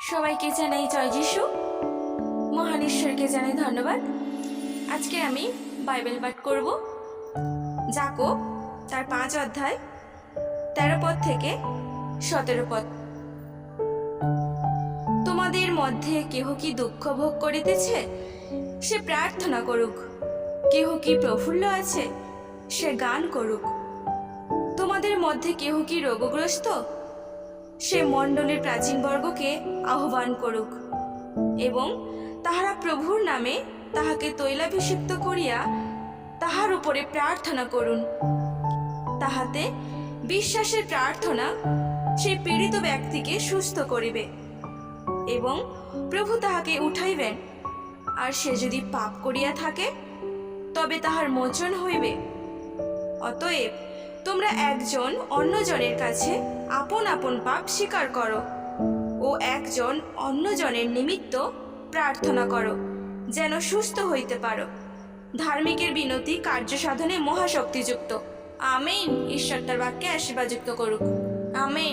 সবাইকে জানাই জয় যিশু। মহান ঈশ্বরকে জানাই ধন্যবাদ। আজকে আমি বাইবেল পাঠ করব। যাকো তার পাঁচ অধ্যায়, তেরো পদ থেকে সতেরো পদ। তোমাদের মধ্যে কেহ কি দুঃখ ভোগ করিতেছে? সে প্রার্থনা করুক। কেহ কি প্রফুল্ল আছে? সে গান করুক। তোমাদের মধ্যে কেহ কি রোগগ্রস্ত? সে মণ্ডলের প্রাচীন বর্গকে আহ্বান করুক এবং তাহারা প্রভুর নামে তাহাকে তৈলাভিষিক্ত করিয়া তাহার উপরে প্রার্থনা করুন। তাহাতে বিশ্বাসের প্রার্থনা সেই পীড়িত ব্যক্তিকে সুস্থ করিবে এবং প্রভু তাহাকে উঠাইবেন। আর সে যদি পাপ করিয়া থাকে, তবে তাহার মোচন হইবে। অতএব তোমরা একজন অন্যজনের কাছে আপন আপন পাপ স্বীকার করো ও একজন অন্যজনের নিমিত্ত প্রার্থনা করো, যেন সুস্থ হইতে পারো। ধার্মিকের বিনতি কার্য সাধনে মহাশক্তিযুক্ত। আমিন। ঈশ্বর তার বাক্যে আশীর্বাদযুক্ত করুক। আমেন।